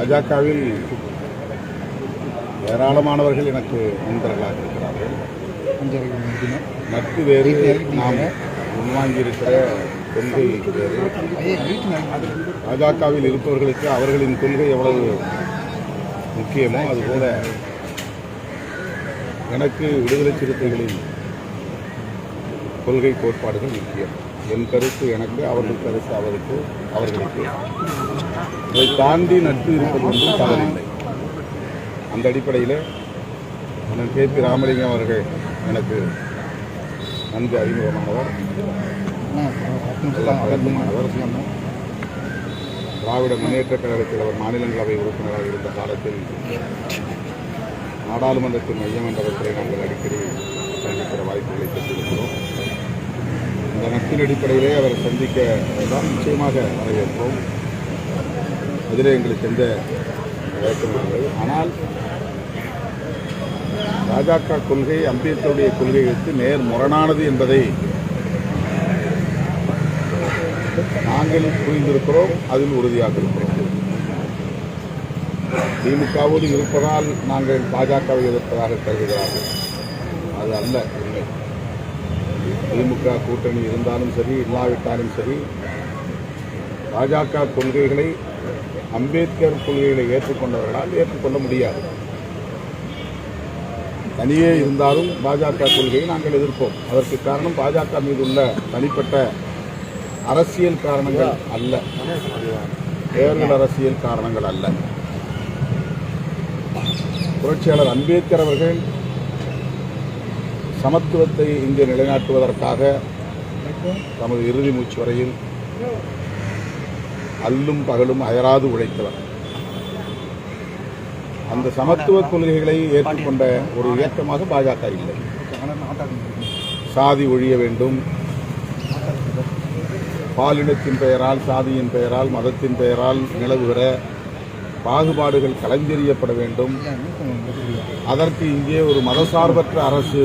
பாஜகவில் ஏராளமானவர்கள் எனக்கு நண்பர்களாக இருக்கிறார்கள். நட்பு வேறு நாம் உள்வாங்கியிருக்கிற கொள்கை வேறு. பாஜகவில் இருப்பவர்களுக்கு அவர்களின் கொள்கை எவ்வளவு முக்கியமோ அதுபோல எனக்கு விடுதலை சிறுத்தைகளின் கொள்கை கோட்பாடுகள் முக்கியம். என் கருத்து எனக்கு அவர்கள் கருத்து அவருக்கு அவர்களுக்கு. இதை தாண்டி நட்பு இருப்பது ஒன்றும் தவறில்லை. அந்த அடிப்படையில் அண்ணன் கே பி ராமலிங்கம் அவர்கள் எனக்கு நன்கு அறிமுகமானவர். நல்ல பழக்கமானவர். திராவிட முன்னேற்ற கழகத்தில் அவர் மாநிலங்களவை உறுப்பினராக இருந்த காலத்தில் நாடாளுமன்றத்தின் மையம் மண்டபத்தில் நாங்கள் அடிக்கடி சந்திக்கிற வாய்ப்புகளை பெற்றிருக்கிறோம். அந்த நட்பின் அடிப்படையிலே அவரை சந்திக்க தான் நிச்சயமாக வரவேற்போம். அதிலே எங்களுக்கு எந்த வேட்டும் ஆனால் பாஜக கொள்கை அம்பேத்கருடைய கொள்கைகளுக்கு நேர் முரணானது என்பதை நாங்கள் புரிந்திருக்கிறோம் அதில் உறுதியாக இருக்கிறோம். திமுகவோடு இருப்பதால் நாங்கள் பாஜகவை எதிர்ப்பதாக கருதுகிறார்கள். அது அல்ல இல்லை. திமுக கூட்டணி இருந்தாலும் சரி இல்லாவிட்டாலும் சரி பாஜக கொள்கைகளை அம்பேத்கர் கொள்கைகளை ஏற்றுக்கொண்டவர்களால் ஏற்றுக்கொள்ள முடியாது. தனியே இருந்தாலும் பாஜக கொள்கையை நாங்கள் எதிர்ப்போம். அதற்கு காரணம் பாஜக மீது உள்ள தனிப்பட்ட அரசியல் காரணங்கள் அல்ல. தேர்தல் அரசியல் காரணங்கள் அல்ல. புரட்சியாளர் அம்பேத்கர் அவர்கள் சமத்துவத்தை இங்கு நிலைநாட்டுவதற்காக தமது இறுதி மூச்சு வரையில் அல்லும் பகலும் அயராது உழைத்தவர். அந்த சமத்துவ கொள்கைகளை ஏற்றுக்கொண்ட ஒரு இயக்கமாக பாஜக இல்லை. சாதி ஒழிய வேண்டும். பாலினத்தின் பெயரால் சாதியின் பெயரால் மதத்தின் பெயரால் நிலவுகிற பாகுபாடுகள் கலைஞ்செறியப்பட வேண்டும். அதற்கு இங்கே ஒரு மதசார்பற்ற அரசு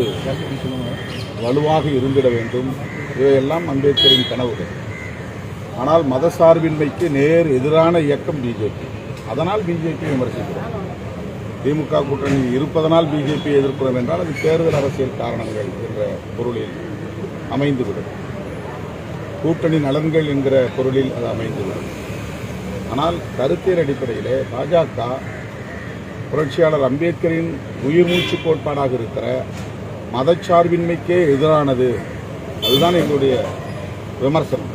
வலுவாக இருந்திட வேண்டும். இவையெல்லாம் அம்பேத்கரின் கனவுகள். ஆனால் மதசார்பின்மைக்கு நேர் எதிரான இயக்கம் பிஜேபி அதனால் பிஜேபி விமர்சிக்கிறோம். திமுக கூட்டணி இருப்பதனால் பிஜேபி எதிர்க்கிறோம் என்றால் அது தேர்தல் அரசியல் காரணங்கள் என்ற பொருளில் அமைந்துவிடும். கூட்டணி நலன்கள் என்கிற பொருளில் அது அமைந்துவிடும். ஆனால் கருத்தியல் அடிப்படையிலே பாஜக புரட்சியாளர் அம்பேத்கரின் உயிர் மூச்சு கோட்பாடாக இருக்கிற மதச்சார்பின்மைக்கே எதிரானது. அதுதான் எங்களுடைய விமர்சனம்.